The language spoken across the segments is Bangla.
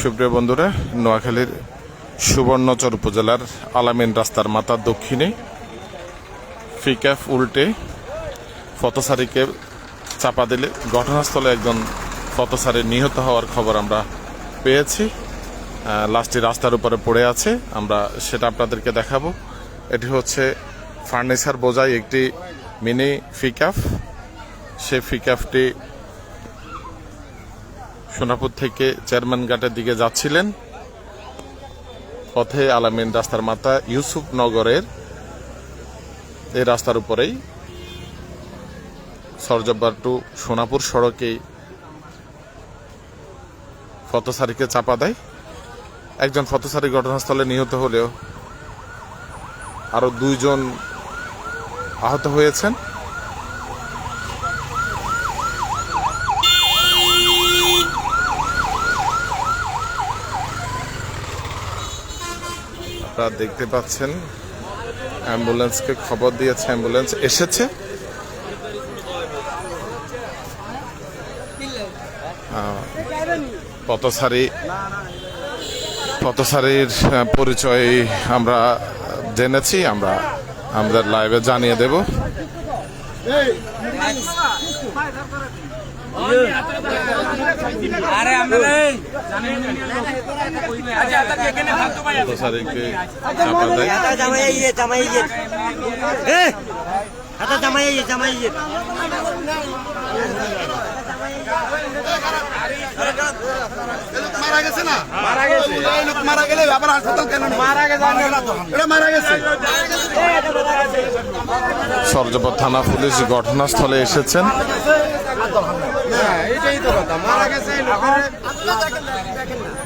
সুপ্রিয় বন্ধুরা, নোয়াখালীর সুবর্ণচর উপজেলার আলামিন রাস্তার মাথার দক্ষিণে ফিক্যাফ উল্টে পথসারীকে চাপা দিলে ঘটনাস্থলে একজন পথসারী নিহত হওয়ার খবর আমরা পেয়েছি। লাশটি রাস্তার উপরে পড়ে আছে, আমরা সেটা আপনাদেরকে দেখাবো। এটি হচ্ছে ফার্নিচার বোঝাই একটি মিনি ফিকাফ। সেই ফিকাফটি সোনাপুর থেকে চেয়ারম্যান ঘাটের দিকে যাচ্ছিলেন পথে আলামিন রাস্তার মাথা ইউসুফ নগরের। এই রাস্তার উপরেই সরজব্বার টু সোনাপুর সড়কে পথসারীকে চাপা দেয়। একজন পথসারী ঘটনাস্থলে নিহত হলেও আরও দুইজন আহত হয়েছেন। আপনারা দেখতে পাচ্ছেন, অ্যাম্বুলেন্সকে খবর দিয়েছে, অ্যাম্বুলেন্স এসেছে। পথসারী পথসারীর পরিচয় আমরা জেনেছি, আমরা আমাদের লাইভে জানিয়ে দেব। আরে আচ্ছা আচ্ছা ye. মারা গেছে না? মারা গেছে। লোক মারা গেলে আবার হাসপাতাল কেন মারা গেছে। এটা মারা গেছে। সরজপর থানা পুলিশ ঘটনাস্থলে এসেছেন। এটাই তো কথা মারা গেছে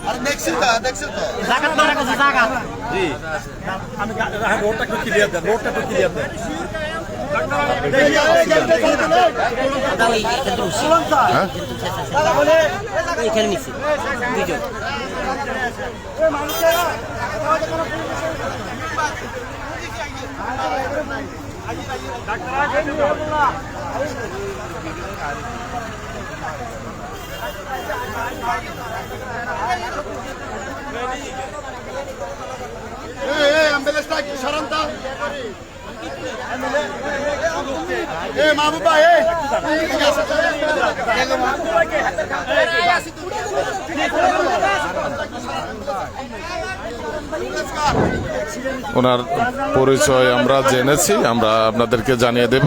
আর দেখছি তো দেখছি তো Zakat mara kasi zakat. Daw এই এখানে রুসি। হ্যাঁ এখানে নিছি। দুইজন। এই এই অ্যাম্বুলেন্সটা একটু সরান তো এই ওনার পরিচয় আমরা জেনেছি আমরা আপনাদেরকে জানিয়ে দেব।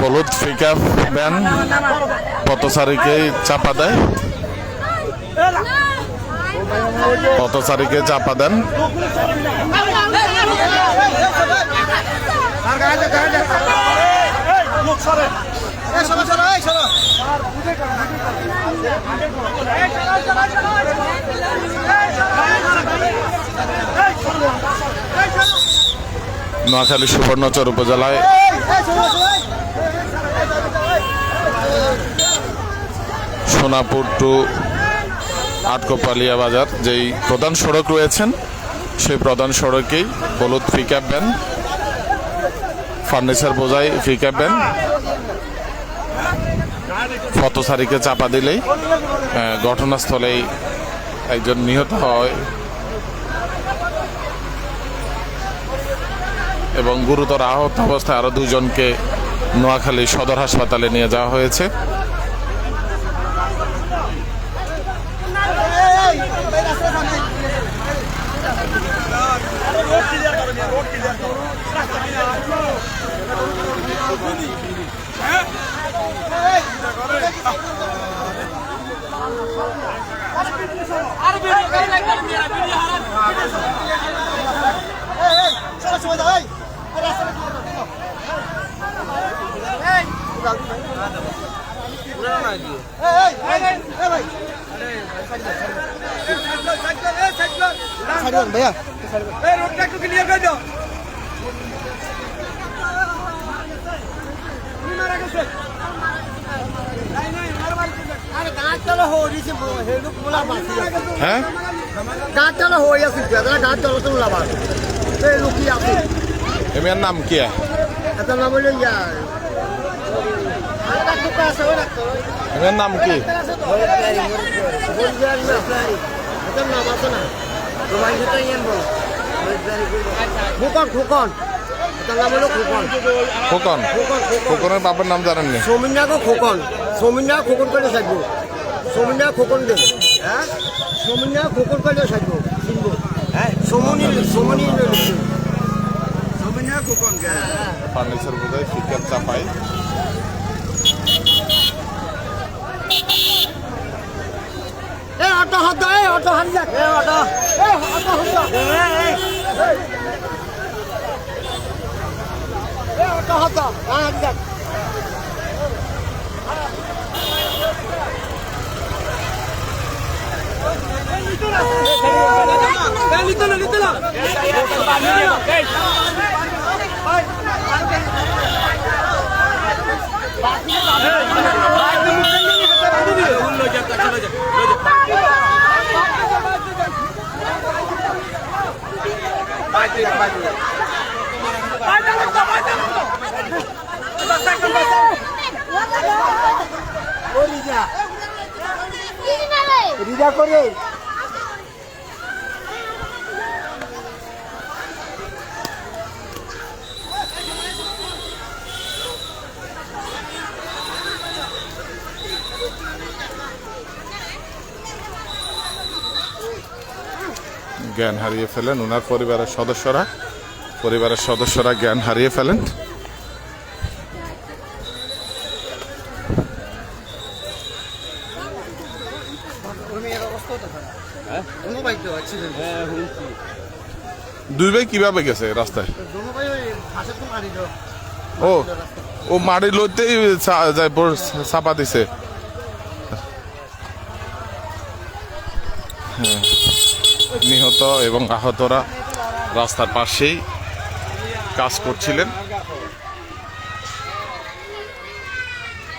হলুদ পিকআপ ভ্যান পথসারীকে চাপা দেয়। পথসারীকে চাপা দেন লোক সরে এই সরো সরো এই সরো নোয়াখালী সুবর্ণচর উপজেলায়। সোনাপুর টু আটকোপালিয়া বাজার, যেই প্রধান সড়ক রয়েছেন, সেই প্রধান সড়কেই হলুদ পিকআপ ভ্যান ফার্নিচার বোঝাই পিকআপ ভ্যান পথসারীকে চাপা দিলেই ঘটনাস্থলেই একজন নিহত হয়। এবং গুরুতর আহত অবস্থায় আরও দুজনকে নোয়াখালী সদর হাসপাতালে নিয়ে যাওয়া হয়েছে আরে ভিডিও করে লাগবে ভিডিও হারান এই এই সরো সরো যাও এই এই রাস্তাটা কি করো? ভাইয়া এই রোডটা একটু ক্লিয়ার করে দাও তুমি মারা গেছে আরে গাছ চলো হরিছে হেলুক মোলা বাসি হ্যাঁ গাছ চলো হই আছে বেদরা গাছ চলো তো মোলা বাস এই লুকি আছে? এমিয়ার নাম কি? এটা নাম হলো ইয়া এমিয়ার নাম কি? না না খোকন। ফুকন ফুকন খোকনের বাবার নাম জানেননি? সৌমিন্যাকে খোকন। সৌমিন্যা খোকন করে থাকব সৌমিন্যা খোকন দে। হ্যাঁ? খোকন করে থাকব চিনবো হ্যাঁ? সমনি সমনি সৌমিনিয়া খোকন গে ফার্নিচার বোধহয় ফিকার চাপাই। অটো হাত এ অটো যাক এ অটো এ অটো হাত। এ এ অটো হাত। যাক হাত। যাক এই নিতে রিজা করে। জ্ঞান হারিয়ে ফেলেন ওনার পরিবারের সদস্যরা। পরিবারের সদস্যরা জ্ঞান হারিয়ে ফেলেন কোনো বাইক তো অ্যাক্সিডেন্ট দুই ভাই কীভাবে গেছে রাস্তায়? ও ও মাটি লইতেই চাপা দিছে। হ্যাঁ। নিহত এবং আহতরা রাস্তার পাশেই কাজ করছিলেন।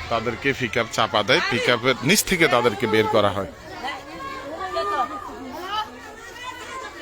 তাদেরকে পিক চাপা দেয়। পিক নিচ থেকে তাদেরকে বের করা হয়।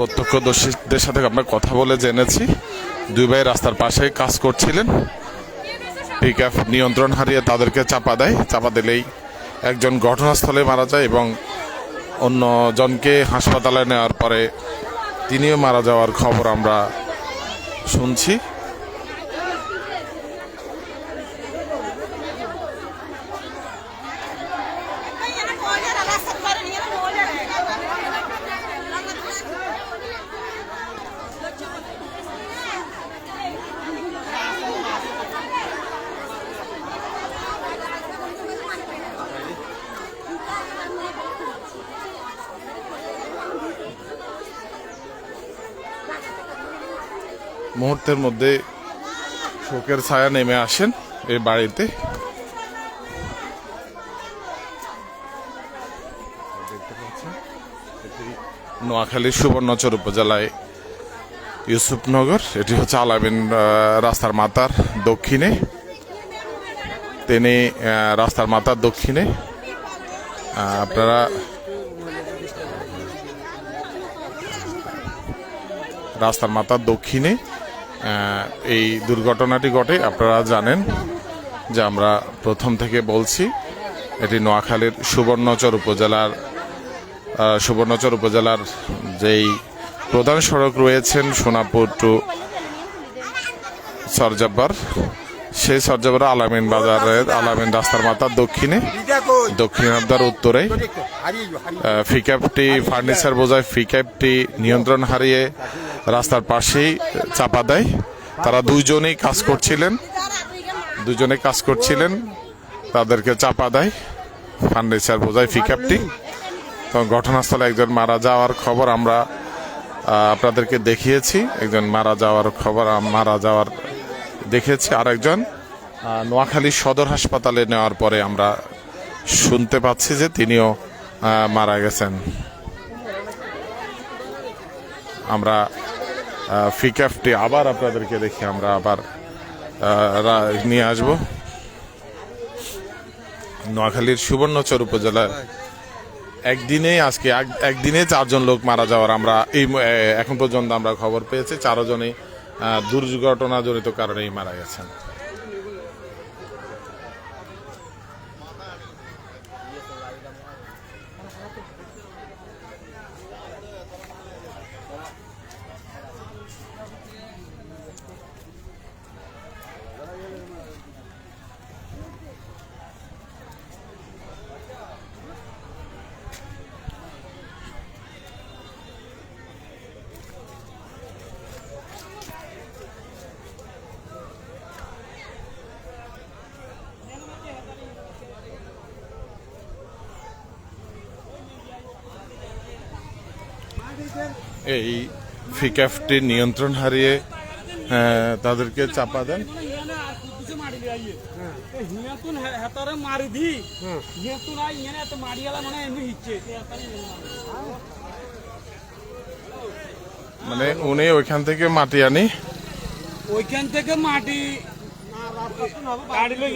প্রত্যক্ষদর্শীদের সাথে আমরা কথা বলে জেনেছি। দুই ভাই রাস্তার পাশে কাজ করছিলেন। পিক নিয়ন্ত্রণ হারিয়ে তাদেরকে চাপা দেয়। চাপা দিলেই একজন ঘটনাস্থলে মারা যায় এবং অন্য জনকে হাসপাতালে নেওয়ার পরে তিনিও মারা যাওয়ার খবর আমরা শুনছি। মুহূর্তের মধ্যে শোকের ছায়া নেমে আসেন এই বাড়িতে। নোয়াখালীর সুবর্ণচর উপজেলায় ইউসুফনগর। এটি হচ্ছে আলামিন রাস্তার মাতার দক্ষিণে। তিনি রাস্তার মাতার দক্ষিণে। আপনারা রাস্তার মাথার দক্ষিণে এই দুর্ঘটনাটি ঘটে, আপনারা জানেন যে আমরা প্রথম থেকে বলছি, এটি নোয়াখালীর সুবর্ণচর উপজেলার সুবর্ণচর উপজেলার যেই প্রধান সড়ক রয়েছেন সোনাপুর টু সরজাব্বার, সেই সর্যাপাড়া আলামিন বাজারের, আলামিন রাস্তার মাথার দক্ষিণে, দক্ষিণ হাবদার উত্তরে ফিক্যাপটি ফার্নিচার বোঝায়, ফিক্যাপটি নিয়ন্ত্রণ হারিয়ে রাস্তার পাশেই চাপা দেয়। তারা দুইজনেই কাজ করছিলেন। দুজনে কাজ করছিলেন। তাদেরকে চাপা দেয়। ফার্নিচার বোঝায় ফিক্যাপটি তো ঘটনাস্থলে একজন মারা যাওয়ার খবর আমরা আপনাদেরকে দেখিয়েছি। একজন মারা যাওয়ার খবর মারা যাওয়ার দেখেছি আর একজন নোয়াখালী সদর হাসপাতালে নেওয়ার পরে আমরা শুনতে পাচ্ছি যে তিনিও মারা গেছেন। আমরা ফিক্যাফটি আবার আপনাদেরকে দেখি আমরা আবার নিয়ে আসব। নোয়াখালীর সুবর্ণচর উপজেলায় একদিনেই আজকে এক- একদিনে চারজন লোক মারা যাওয়ার আমরা এই এখন পর্যন্ত আমরা খবর পেয়েছি। চারজনই দুর্ঘটনাজনিত কারণেই মারা গেছেন। এই ফিক্যাফটির নিয়ন্ত্রণ হারিয়ে তাদেরকে চাপা দেন। মানে উনি ওইখান থেকে মাটি আনি। ওইখান থেকে মাটি গাড়ি লই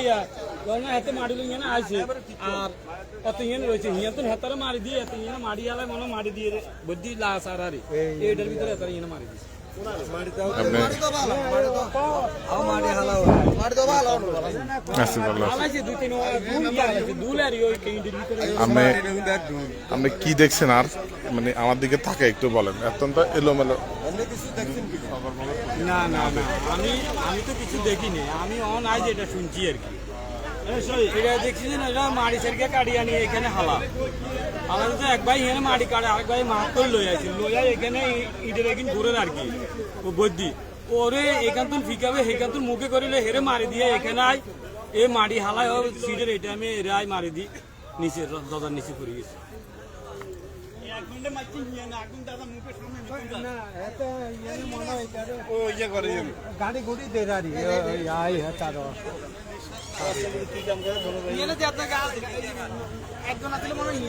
ইয়া এত আইছে আর এত ইয়ানে রয়েছে হিয়া তো হেতারে দিয়ে এত ইয়ানে মাটি হালাই মনে মাটি দিয়ে বুদ্ধি লাস আর আরে এইটার ভিতরে হেতারে ইয়ানে মারি দিছে আপনি কি দেখছেন আর? মানে আমার দিকে থাকে একটু বলেন। অত্যন্ত এলোমেলো। না না না। আমি আমি তো কিছু দেখিনি। আমি অন আজ এটা শুনছি আর কি। এটা দেখছি যে না, এটা মাড়ি সেরকে কাটি আনি এখানে হালা। তো এক ভাই এখানে মাটি কাটে, আরেক ভাই মাছ করে লই আছে লই আই এখানে ইটের এখান ঘুরে আর কি, ও বদ্যি। ওরে এখান তুন ফিকাবে, এখান তুন মুখে করিলে হেরে মারি দিয়ে এখানে আয়। এ মাটি হালায় সিটের এটা আমি এরে আয় মারি দি। নিচে দরজার নিচে পড়ে গেছে। এক মিনিটে মারছি, নিয়ে না একদম দাদা সামনে গাড়ি গুড়ি দেরারি। আই হ্যাঁ তার আপনাকে একজন আসলে মনে হয়।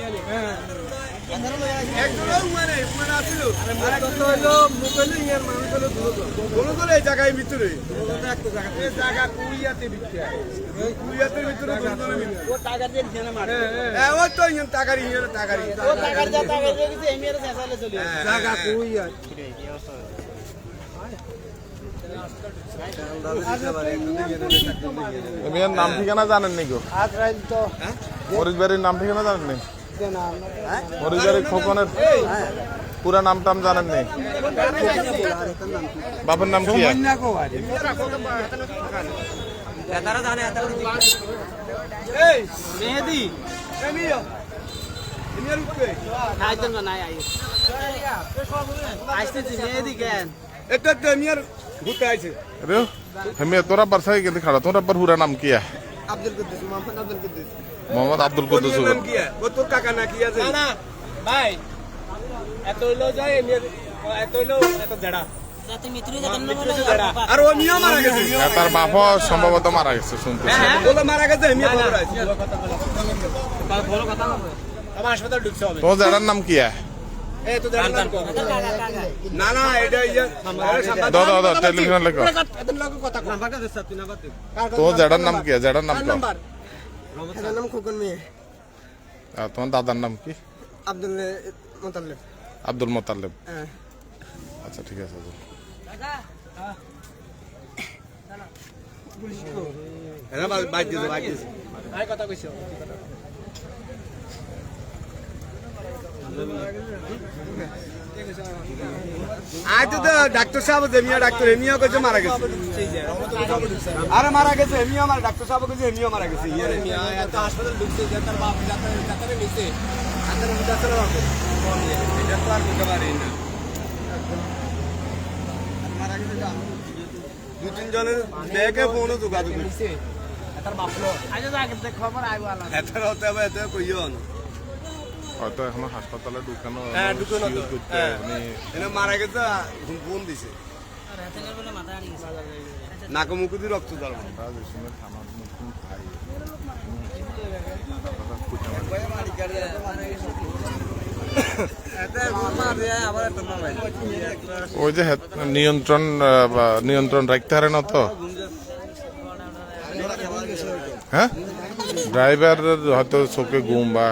ও টাকা দিয়ে মারে ও কিছু চেঁচালে চলে জায়গা নাম ঠিকানা জানেন নি গো তো মরিচ বাড়ির নাম ঠিকানা জানেন নি দেনা মরিচ বাড়ির খোকনের পুরা নাম টাম জানেন নি বাবার নাম কি আর? না কো আরে মেহেদি খাইতেন না নাই আই আসতেছি মেহেদি কেন রে হেমে তোরা বারসাই কেতে খাড়া তোরা বার কি আর? আব্দুল কুদ্দুস মোহাম্মদ আব্দুল কুদ্দুস মোহাম্মদ আব্দুল কুদ্দুস না ভাই এত হইল যায় এত হইল এত জেডা। আর ও মিয়া মারা গেছে। হ্যাঁ, তার বাপ সম্ভবত মারা গেছে শুনতে বলে মারা গেছে আছে। না তোমার জানার নাম কি তো না না জেডার নাম কি? জেডার নাম কো নাম খোকন মেয়ে। আর তোমার দাদার নাম কি? আব্দুল মোতাল্লেব আব্দুল মোতালেব। হ্যাঁ। আচ্ছা ঠিক আছে কথা কইছো। আজ তো ডাক্তার সাহেব এমিয়া ডাক্তার এমিয়া কাছে মারা গেছে। আরে মারা গেছে এমিয়া মারা ডাক্তার সাহেব কাছে এমিয়া মারা গেছে। ইয়ে এমিয়া এত হাসপাতাল ঢুকছে যে তার বাপ ডাক্তার ডাক্তারে নিছে ডাক্তার ডাক্তার বাপ এটা তো আর বুঝতে পারি না মারা গেছে দু তিন জনের ব্যাগে ফোনও যোগাযোগ করছে এত হতে হবে এত কইও না। হয়তো এখনও হাসপাতালে ঢুকানো হ্যাঁ, ঢুকানো তো। হ্যাঁ। মারা গেছে ফোন দিছে। নাকে মুখে দিয়ে রক্ত ভাই ওই যে নিয়ন্ত্রণ নিয়ন্ত্রণ রাখতে পারে না তো। হ্যাঁ? ড্রাইভার হয়তো চোখে ঘুম বা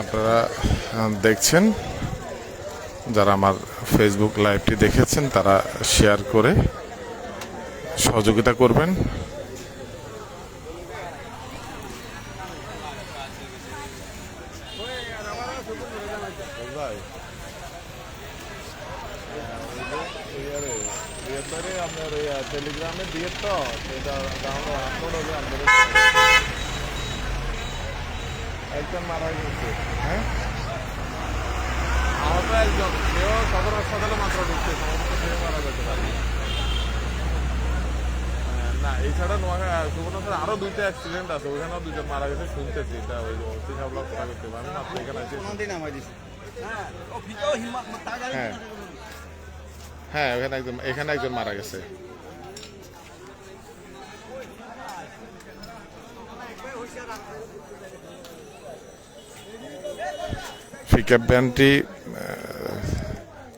আপনারা দেখছেন যারা আমার ফেসবুক লাইভটি দেখেছেন তারা শেয়ার করে সহযোগিতা করবেন আপনার টেলিগ্রামে দিয়ে তো সেটা আপলোড হবে আপনাদের একজন মারা গেছে হ্যাঁ আহত একজন সেও সদর হাসপাতালে মাত্র ঢুকছে সমস্ত সেও মারা যেতে পারে হ্যাঁ, না এছাড়া নোয়া সুবর্ণপুরে আরও দুইটা অ্যাক্সিডেন্ট আছে ওইখানেও দুজন মারা গেছে শুনতেছি এটা ওই অতি সাবলা কথা করতে পারি না আপনি এখানে আছে। হ্যাঁ হ্যাঁ। ওখানে একজন এখানে একজন মারা গেছে। পিকআপ ভ্যানটি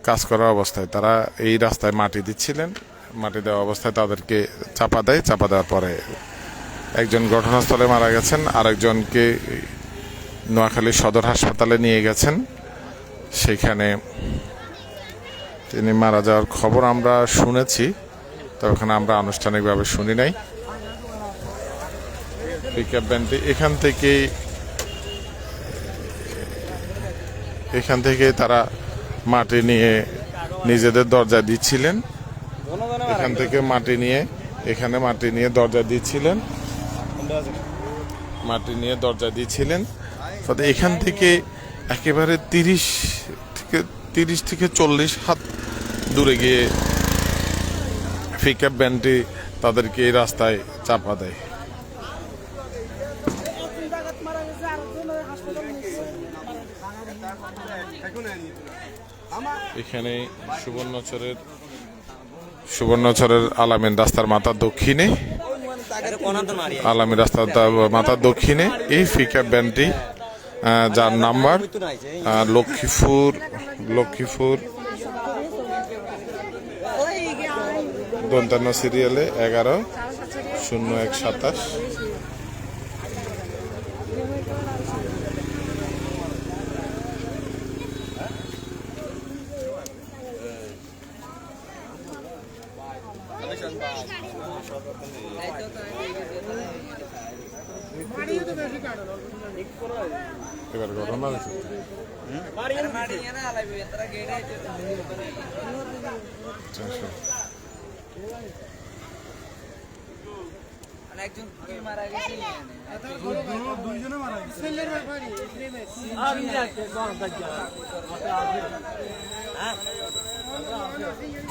কাজ করা অবস্থায়। তারা এই রাস্তায় মাটি দিচ্ছিলেন। মাটি দেওয়া অবস্থায় তাদেরকে চাপা দেয়। চাপা দেওয়ার পরে একজন ঘটনাস্থলে মারা গেছেন, আরেকজনকে নোয়াখালী সদর হাসপাতালে নিয়ে গেছেন। সেখানে তিনি মারা যাওয়ার খবর আমরা শুনেছি, তবে আমরা আনুষ্ঠানিকভাবে শুনি নাই। পিকআপ ভ্যানটি এখান থেকেই, এখান থেকে তারা মাটি নিয়ে নিজেদের দরজা দিচ্ছিলেন। এখান থেকে মাটি নিয়ে, এখানে মাটি নিয়ে দরজা দিচ্ছিলেন। মাটি নিয়ে দরজা দিয়েছিলেন। তাতে এখান থেকে একেবারে তিরিশ থেকে তিরিশ থেকে চল্লিশ হাত দূরে গিয়ে পিকআপ ভ্যানটি তাদেরকে এই রাস্তায় চাপা দেয়। এখানে সুবর্ণচরের সুবর্ণচরের আলামিন রাস্তার মাথা দক্ষিণে। আলামিন রাস্তার মাথার দক্ষিণে এই পিকআপ ভ্যানটি যার নাম্বার লক্ষ্মীপুর লক্ষ্মীপুর দন্তান্ন সিরিয়ালে এগারো শূন্য এক সাতাশ। এবার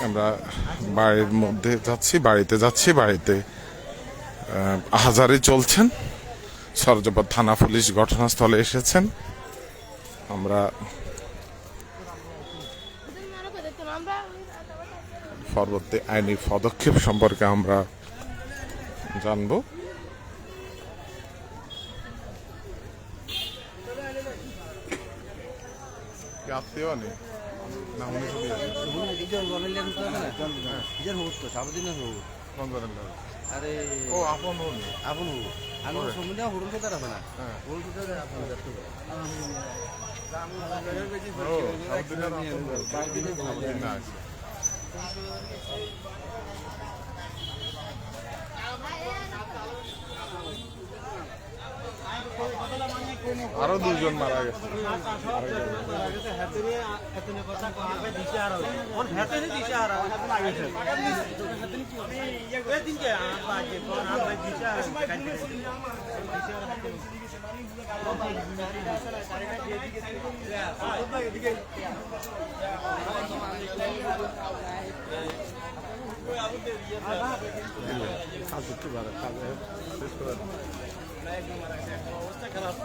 আমরা বাড়ির মধ্যে যাচ্ছি বাড়িতে যাচ্ছি বাড়িতে আহ, আহাজারি চলছেন। সরজপদ থানা পুলিশ ঘটনাস্থলে এসেছেন। আমরা পরবর্তী আইনি পদক্ষেপ সম্পর্কে আমরা জানব। আত্মীয় নেই না উনি শুধু ইজন বলেন তো না ইজন হোক তো সাবদিনে হোক রমজানের লোক আরে ও আপন হন আপন আমি সমুদ্র হুড়ুন কোথা রাখবে না। হ্যাঁ। ও সাউদিনের আপন সাউদিন না আরও দুজন মারা গেছে। কাজ করতে পারে কাজ শেষ করে খারাপ